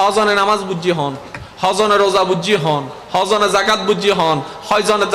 হজনে নামাজ বুঝি হন হজনে রোজা বুঝি হন হজনে জাকাত বুঝি হন হয়জনে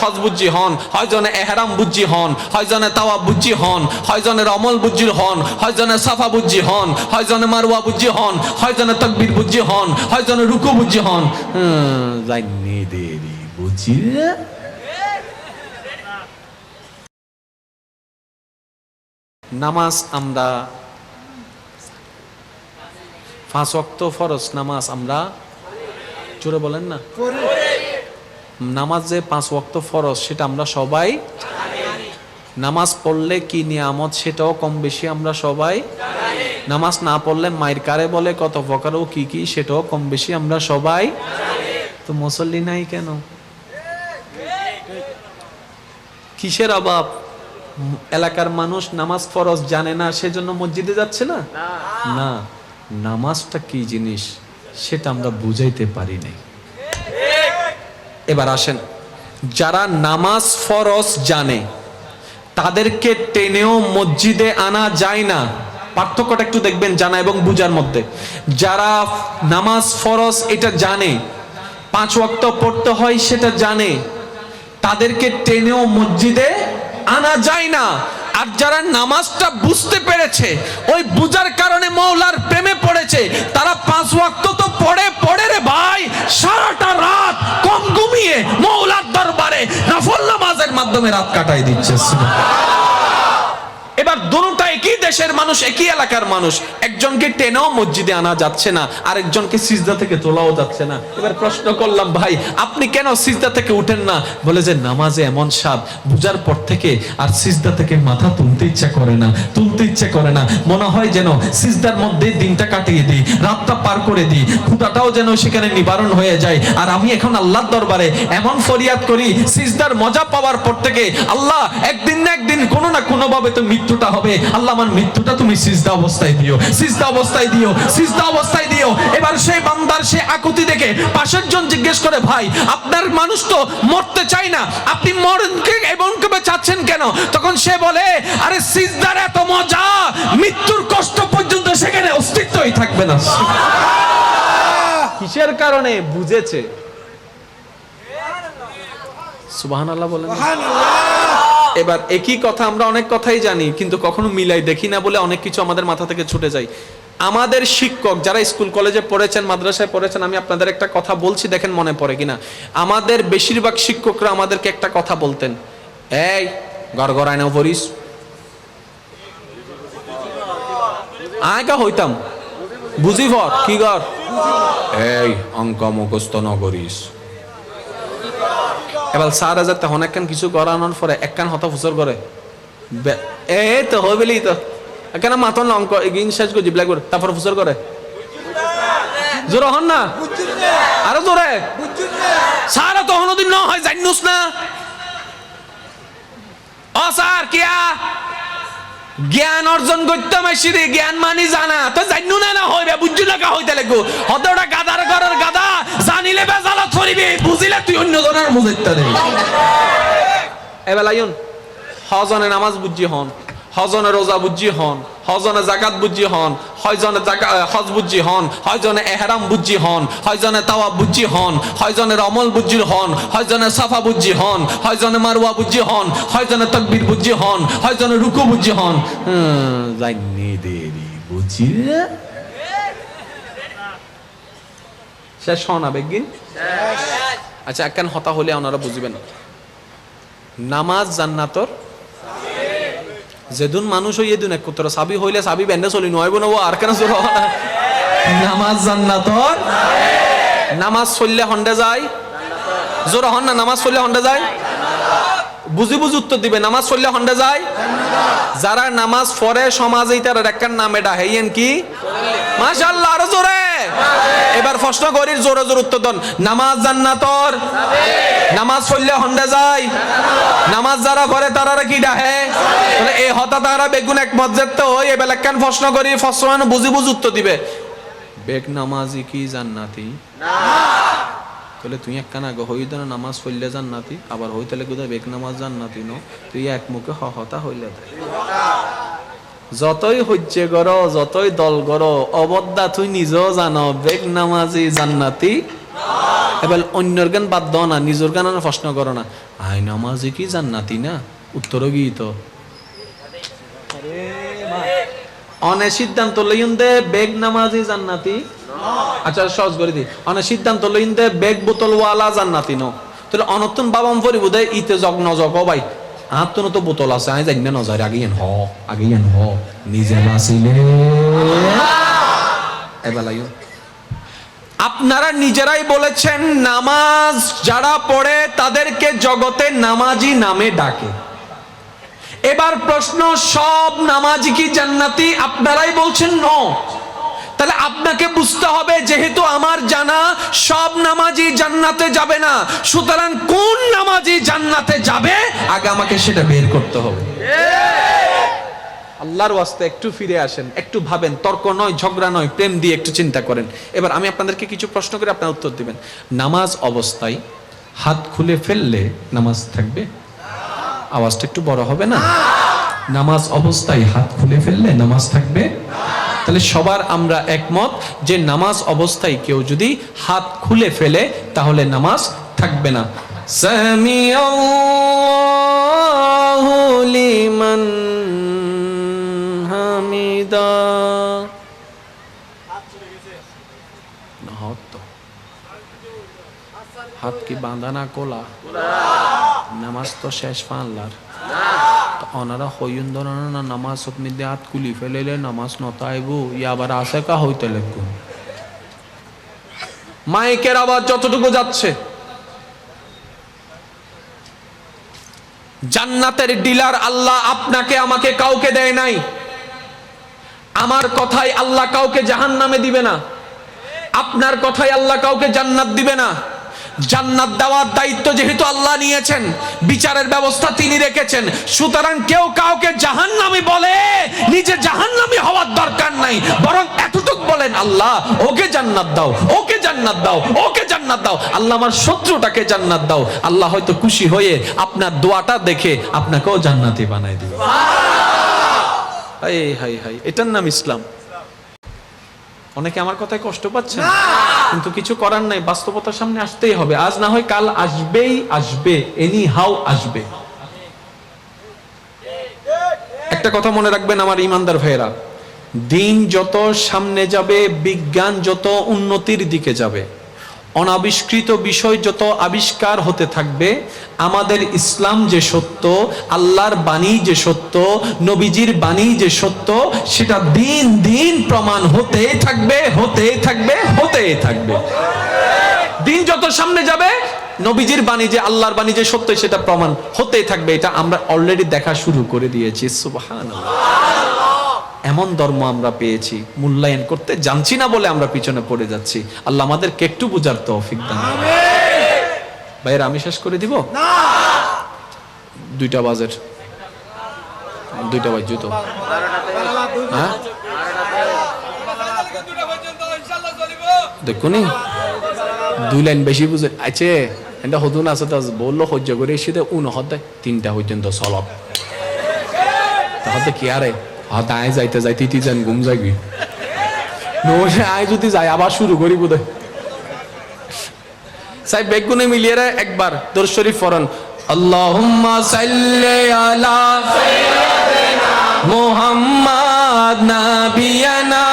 হজ বুঝি হন হয়জনে এহরাম বুঝি হন হয়জনে তাওয়া বুঝি হন হয়জনে রমল বুঝি হন হয়জনে সাফা বুঝি হন হয়জনে মারওয়া বুঝি হন হয়জনে তকবির বুঝি হন হয়জনে রুকু বুঝি হন জানি দেরি বুঝি নামাজ আমরা পাঁচ ওয়াক্ত ফরজ নামাজ আমরা জোরে বলেন না? নামাজ যে পাঁচ ওয়াক্ত ফরজ সেটা আমরা সবাই নামাজ পড়লে কি নিয়ামত সেটাও কম বেশি আমরা সবাই নামাজ না পড়লে মায়ের কারে বলে কত প্রকার ও কি কি সেটাও কম বেশি আমরা সবাই তো মুসল্লি নাই কেন? কিসের অভাব? এলাকার মানুষ নামাজ ফরজ জানে না সেজন্য মসজিদে যাচ্ছে না। না। নামাজটা কি জিনিস সেটা আমরা বুঝাইতে পারি নাই। এবার আসেন, যারা নামাজ ফরজ জানে, তাদেরকে টেনেও মসজিদে আনা যায় না। পার্থক্যটা একটু দেখবেন জানা এবং বুঝার মধ্যে। যারা নামাজ ফরজ এটা জানে, পাঁচ ওয়াক্ত পড়তে হয় সেটা জানে, তাদেরকে টেনেও মসজিদে আনা যায় না। আর যারা নামাজটা বুঝতে পেরেছে, ওই বুঝার কারণে মৌলার প্রেমে পড়েছে, তারা পাঁচ ওয়াক্ত তো পড়ে পড়ে রে ভাই। সারাটা রাত কম ঘুমিয়ে মৌলার দরবারে নফল নামাজের মাধ্যমে রাত কাটাই দিচ্ছে। এবার দুটা একই দেশের মানুষ, একই এলাকার মানুষ, একজনকে টেনেও মসজিদে আনা যাচ্ছে না, আরেকজনকে সিজদা থেকে তোলাও যাচ্ছে না। এবার প্রশ্ন করলাম, ভাই, আপনি কেন সিজদা থেকে উঠেন না? বলে যে, নামাজে এমন স্বাদ, বুঝার পর থেকে আর সিজদা থেকে মাথা তুলতে ইচ্ছা করে না, তুলতে ইচ্ছা করে না। মনে হয় যেন সিজদার মধ্যে দিনটা কাটিয়ে দিই, রাতটা পার করে দিই ক্ষুদাটাও যেন সেখানে নিবারণ হয়ে যায়। আর আমি এখন আল্লাহর দরবারে এমন ফরিয়াদ করি, সিজদার মজা পাওয়ার পর থেকে আল্লাহ একদিন না একদিন কোনো ভাবে তো মৃত্যুটা হবে। আল্লাহ আমার মৃত্যুটা তুমি সিজদা অবস্থায় দিও। সিজদা অবস্থায় দিও সিজদা অবস্থায় দিও। এবার সেই বান্দার সে আকুতি দেখে পাশের জন জিজ্ঞেস করে ভাই আপনার মানুষ তো মরতে চাই না। আপনি মরণকে এবং কেবে চাচ্ছেন কেন? তখন সে বলে আরে সিজদার এত মজা মৃত্যুর কষ্ট পর্যন্ত সেখানে অস্তিত্বই থাকবে না। কিসের কারণে? বুঝেছে। সুবহান আল্লাহ বলেন এবার একই কথা আমরা অনেক কথাই জানি কিন্তু কখনো মিলাই দেখি না বলে অনেক কিছু আমাদের মাথা থেকে ছুটে যায়। আমাদের শিক্ষক যারা স্কুল কলেজে পড়েছেন মাদ্রাসায় পড়েছেন আমি আপনাদের একটা কথা বলছি দেখেন মনে পড়ে কিনা। আমাদের বেশিরভাগ শিক্ষকরা আমাদেরকে একটা কথা বলতেন এই গড় গড়ায় না পড়িস। আয় কা হইতাম। বুঝি ফর কি গর? এই অঙ্ক মুখস্থ ন করিস এবার স্যার হাজার তখন একখান কিছু করানোর পরে একখান হতা ফুসর করে এ তো হইবেলি তো। একখান মাতন অঙ্ক ইন শেষ করে জিবলা করে তারপর ফুসর করে হন না? আরও জোরে দিন ন হয় জানিস না? ও স্যার কিয়া? জ্ঞান অর্জন করতে মাসিরে জ্ঞান মানি জানা। তো জানু না না হইবে বুঝছু না, কা হইতে লাগবো। হতে ওটা গাদার ঘরের গাদা জানিলে বেজালা থরিবে বুঝিলে তুই অন্য জনের মুজিত্তা দেবি এবেলা ইউন হজনে নামাজ বুঝি হন হজনে রোজা বুঝি হন হজনে জাকাত বুঝি হন হয়জনে হজ বুঝি হন হয়জনে এহরাম বুঝি হন হয়জনে তাওয়া বুঝি হন হয়জনে রমল বুঝি হন হয়জনে সাফা বুঝি হন হয়জনে মারওয়া বুঝি হন হয়জনে তকবির বুঝি হন হয়জনে রুকু বুঝি হন জানি দেরি বুঝি রে। শেষ হন আবেগিন আচ্ছা একখান হতা হলে ওনারা বুঝবেন। নামাজ জান্নাতর যেদিন মানুষ হইয়ে দিন এক কুত্তর সাবি হইলে সাবি চলি আর কেন নামাজ জান্নাতর নামাজ চললে হন্ডে যায়। জোর হন না, নামাজ চললে হন্ডে যায়? বুঝি বুঝি উত্তর দিবে, নামাজ চললে হন্ডে যায়? যারা নামাজ পড়ে সমাজে, তার একখান নাম হেইয়েন কি? মাশাআল্লাহ, আরও জোরে। এবার প্রশ্ন করি জোরে জোরে উত্তর দেন। নামাজ জান্নাতর নামাজ পড়লে হন্ডে যায়। নামাজ যারা করে তারা কি ডাহে? তাহলে এই হতা তারা বেগুন এক মজ্জেদ তো ওই, এবার একখান প্রশ্ন করি প্রশ্ন বুঝি বুঝি উত্তর দিবে। বেগ নামাজি কি জান্নাতি? তাহলে তুই একখানা আগে হইতে না, নামাজ পড়লে জান্নাতি, আবার হইতে লেগে বেগ নামাজ জান্নাতি, ন? তুই এক মুখে হতা হইলে। যতই হচ্ছে গর যতই দল গর অবদ্দা তুই নিজেও জানো, বেগ নামাজি জান্নাতি। এবার অন্যর গান বাদ দাও না, নিজের গান প্রশ্ন করো না। আই নামাজি কি জান্নাতি না? উত্তরও গিয়ে তো? অনে সিদ্ধান্ত লইন দে, বেগ নামাজি জান্নাতি। আচ্ছা সহজ করে দি। অনে সিদ্ধান্ত লইন দে, বেগ বোতল ওয়ালা জান্নাতি ন। তাহলে অনতুন বাবাম ফরিব দে, ইতে জগ নজগ ভাই। আত্মন তো বোতল আছে আই জানি না নজর আগে হ আগে হ নিজে বাঁচিলে এবার লাগিও আপনারা নিজেরাই বলেছেন নামাজ যারা পড়ে তাদেরকে জগতে নামাজি নামে ডাকে এবার প্রশ্ন সব নামাজি কি জান্নাতি আপনারাই বলছেন ন তাহলে আপনাকে বুঝতে হবে, যেহেতু আমার জানা, সব নামাজি জান্নাতে যাবে না। সুতরাং কোন নামাজি জান্নাতে যাবে, আগে আমাকে সেটা বের করতে হবে। আল্লাহর ওয়াস্তে একটু ফিরে আসেন, একটু ভাবেন, তর্ক নয়, ঝগড়া নয়, প্রেম দিয়ে একটু চিন্তা করেন। এবার আমি আপনাদেরকে কিছু প্রশ্ন করে আপনার উত্তর দিবেন। নামাজ অবস্থায় হাত খুলে ফেললে নামাজ থাকবে? আওয়াজটা একটু বড় হবে না? নামাজ অবস্থায় হাত খুলে ফেললে নামাজ থাকবে? তাহলে সবার আমরা একমত যে নামাজ অবস্থায় কেউ যদি হাত খুলে ফেলে, তাহলে নামাজ থাকবে না। হামিদা। হাত কি বাঁধা না কোলা? নামাজ তো শেষ ফানলার তো ওনারা হইন ধরনের না নামাজ সপনি দিয়ে হাত কুলি ফেলেলে নামাজ নতাইবু ই আবার আসে কা হইতে লাগবো। মাইকের আওয়াজ যতটুকু যাচ্ছে। জান্নাতের ডিলার আল্লাহ আপনাকে, আমাকে কাউকে দেয় নাই। আমার কথাই আল্লাহ কাউকে জাহান নামে দিবে না। আপনার কথাই আল্লাহ কাউকে জান্নাত দিবে না। জান্নাত দেওয়ার দায়িত্ব যেহেতু আল্লাহ নিয়েছেন বিচারের ব্যবস্থা তিনি রেখেছেন সুতরাং কেউ কাউকে জাহান্নামি বলে নিজে জাহান্নামি হওয়ার দরকার নাই বরং এতটুক বলেন আল্লাহ ওকে জান্নাত দাও ওকে জান্নাত দাও ওকে জান্নাত দাও আল্লাহ আমার শত্রুটাকে জান্নাত দাও আল্লাহ হয়তো খুশি হয়ে আপনার দোয়াটা দেখে আপনাকেও জান্নাতি বানাই দিবে হাই হাই হাই এটার নাম ইসলাম অনেকে আমার কথায় কষ্ট পাচ্ছে কিন্তু কিছু করার নাই বাস্তবতার সামনে আসতেই হবে। আজ না হয় কাল আসবেই আসবে এনি হাউ আসবে। একটা কথা মনে রাখবেন আমার ইমানদার ভাইয়েরা দিন যত সামনে যাবে বিজ্ঞান যত উন্নতির দিকে যাবে অনাবিষ্কৃত বিষয় যত আবিষ্কার হতে থাকবে, আমাদের ইসলাম যে সত্য, আল্লাহর বাণী যে সত্য, নবীজির বাণী যে সত্য, সেটা দিন দিন প্রমাণ হতে থাকবে হতে থাকবে হতে থাকবে। দিন যত সামনে যাবে, নবীজির বাণী যে আল্লাহর বাণী যে সত্য, সেটা প্রমাণ হতেই থাকবে। এটা আমরা অলরেডি দেখা শুরু করে দিয়েছি। সুবহানাল্লাহ। এমন ধর্ম আমরা পেয়েছি মূল্যায়ন করতে জানছি না বলে আমরা পিছনে পড়ে যাচ্ছি। আল্লাহ আমাদেরকে একটু বুঝার তৌফিক দান। ভাইয়ের আমি শেষ করে দিব? দুইটা বাজের। দুইটা বাজ তো। হ্যাঁ? দেখুনি দুই লাইন বেশি বুঝে আছে এটা হতুন আছে তো বলল সহ্য করে এসে উন হতে তিনটা পর্যন্ত চলক তাহলে কি আরে? হত যাইতে যাইতে ঘুম আয় যদি যাই আবার শুরু করি বোধ বেগুনে মিলিয়ে রে একবার, দর শরীফ ফরন আল্লাহুম্মা সাল্লি আলা মুহাম্মাদ নাবিয়ানা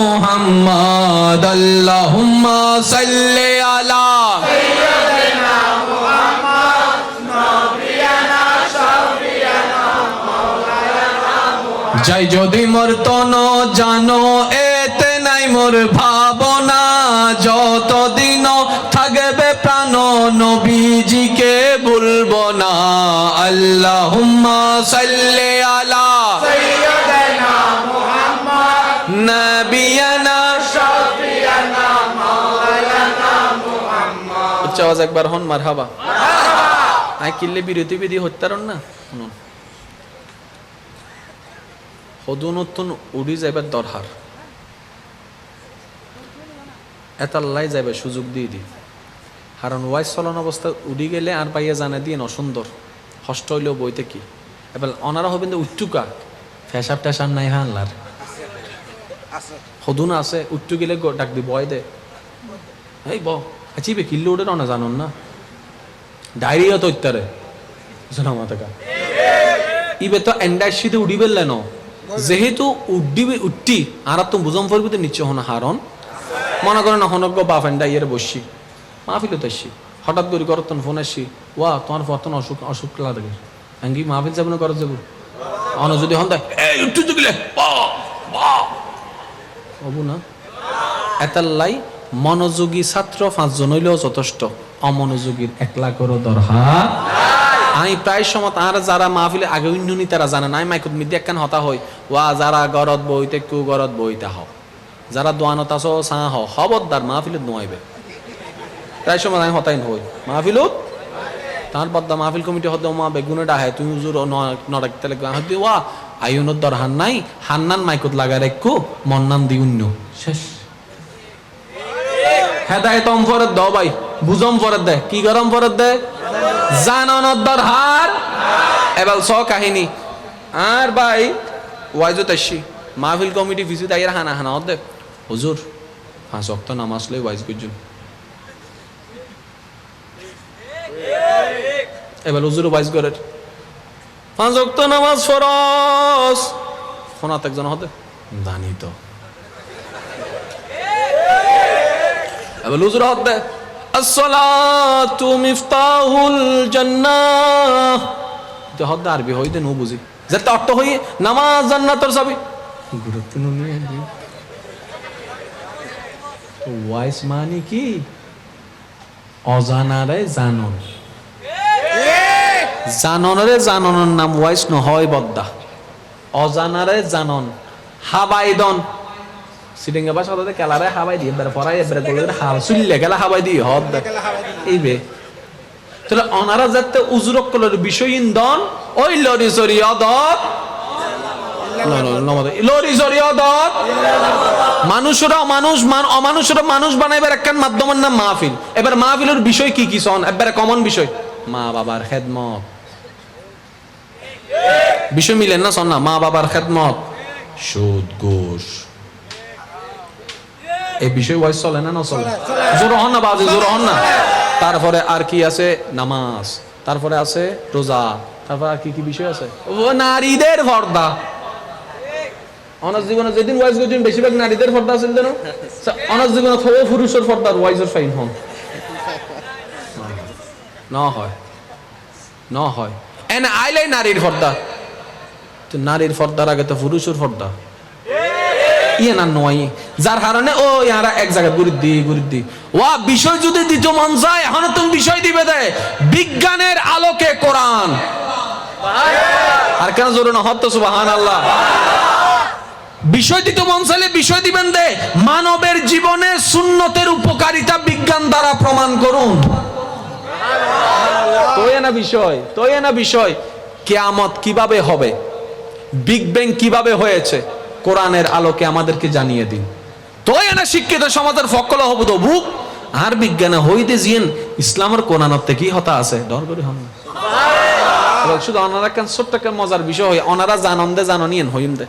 মুহাম্মাদ। আল্লাহুম্মা সাল্লি আলা যাই যদি মোর তন জানো এতে নাই মোর ভাবনা। যতদিন থাকবে প্রাণ নবীজিকে বলব না। আল্লাহুম্মা সাল্লি আলা নবিয়ানা। আওয়াজ একবার হন মারহাবা। আই কিল্লে বিরতি বিধি হত্যারণ না? শুনুন। সদুনতুন উড়ি যাইবার দরহার। এতাল্লাই যাইবে সুযোগ দিয়ে দি। কারণ ওয়াইস চলন অবস্থা উড়ি গেলে আর পাইয়া জানে দিয়ে অসুন্দর। হষ্ট হইলেও বইতে কি? এবার অনারা হবেন উচ্চুকা ফেসাব টেসাব নাই হ্যাঁ আল্লাহর সদুন আছে উচ্চু গেলে ডাক দি বয় দে। এই ব আচিবে কিল্লো উঠে না জানুন না? ডায়রিয়া তো ইত্যারে জানা মাতাকা ইবে তো এন্ডাইশিতে উড়িবে লেন যেহেতু উড্ডিবে উঠটি আর তো বুঝম ফরবিতে নিচ্ছে হন হারন মনে করেন হনজ্ঞ বাপ এন্ডা ইয়ের বসছি মাহফিল তো আসছি হঠাৎ করে করত ফোন আসছি ওয়া, তোমার ফতন অসুখ অসুখ লাগে আঙ্গি মাহফিল যাব না করত যাব? অন যদি হন দেয় এই, উঠতে জুগিলে হবু না? এতাল্লাই মনোযোগী ছাত্র পাঁচজন হইলেও যথেষ্ট, অমনোযোগীর একলা করো দরহার আমি প্রায় সময় আর যারা মাহফিলে আগে উন্ননি তারা জানে না। আমি মাইকুত মিদি একখান হতা হই। ওয়া যারা গরত বইতে কু গরত বইতে হও। যারা দোয়ানত আছো সা হও। খবরদার মাহফিলত নোয়াইবে প্রায় সময় আমি হতাই হই। মাহফিলত তার বদ্দা মাহফিল কমিটি হতে মা বেগুনে ডাহে তুমি উজুর নড়াকতে লাগবে হতে ওয়া আইনত দর হান নাই। হান্নান মাইকুত লাগা রেখু মন্নান দি উন্ন শেষ। হেদায়ত অম ফরত দাও ভাই। বুঝম ফরত দে। কি গরম ফরত দে? জাননত দর হার এবার স কাহিনী। আর ভাই ওয়াইজত আসছি মাহফিল কমিটি ফিসি তাই হানা হানা হতে হুজুর, পাঁচ অক্ত নামাজ লই ওয়াইজ করছুন এবার হুজুর ওয়াইজ করে পাঁচ অক্ত নামাজ ফরস ফোনাত একজন হতে। জানি তো এবার হুজুর হত আসসালাতু মিফতাহুল জান্নাহ। তো হদ দে আরবি হইতে নো বুঝি। যেতে অর্থ হই নামাজ জান্নাতের চাবি। গুরুত্ব নিয়ে ওয়াইস মানে কি? অজানারে জানন। জাননরে জাননের নাম ওয়াইস নহয় বদ্দা। অজানারে জানন। হাবাইদন। সিটিংয়ে বাসা তাদের কেলারে হাবাই দিয়ে এবারে পড়াই এবারে হাল চুললে গেলা হাবাই দিয়ে হদ এই বে তাহলে অনারা যাতে উজুরক কলের বিষয় ইন্দন ওই লরি সরি অদত মানুষরা মানুষ মান- অমানুষরা মানুষ বানাইবার একখান মাধ্যমের নাম মাহফিল এবার মাহফিলের বিষয় কি কি সন এবারে কমন বিষয় মা বাবার খেদমত বিষয় মিলেন না সন না মা বাবার খেদমত সুদ ঘুষ এই বিষয় ওয়াইজ চলে না না চলে জোর হন না বাজে জোর হন না। তারপরে আর কি আছে? নামাজ। তারপরে আছে রোজা। তারপরে আর কি কি বিষয় আছে? ও নারীদের পর্দা। অনার্স জীবনে যেদিন ওয়াইজ করছেন বেশিরভাগ নারীদের পর্দা আছে যেন? অনার্স জীবনে পুরুষের পর্দা ওয়াইজের ফাইন হন। ন হয়। ন হয়। এন আইলাই নারীর পর্দা। তো নারীর পর্দার আগে তো পুরুষের পর্দা। ইয়ে বিজ্ঞানের আলোকে কোরআন। আর কেন জোরে না হত্য সুবাহান আল্লাহ বিষয় দিতে মন চাইলে বিষয় দিবেন দে। মানবের জীবনে সুন্নতের উপকারিতা বিজ্ঞান দ্বারা প্রমাণ করুন। বিষয় বিষয়। কেয়ামত কীভাবে হবে? বিগ ব্যাং কীভাবে হয়েছে? কোরআনের আলোকে আমাদেরকে জানিয়ে দিন। তোই এনা শিক্ষিত সমাজের ফকল হব তো বুক আর বিজ্ঞানে হইতে জিয়েন ইসলামের কোরআনতে কি হতা আছে? ডর করে হন। শুধু অনারা কেন ছোট্ট মজার বিষয় হয় অনারা জানন জানন্দে জাননিয়েন হইম দে।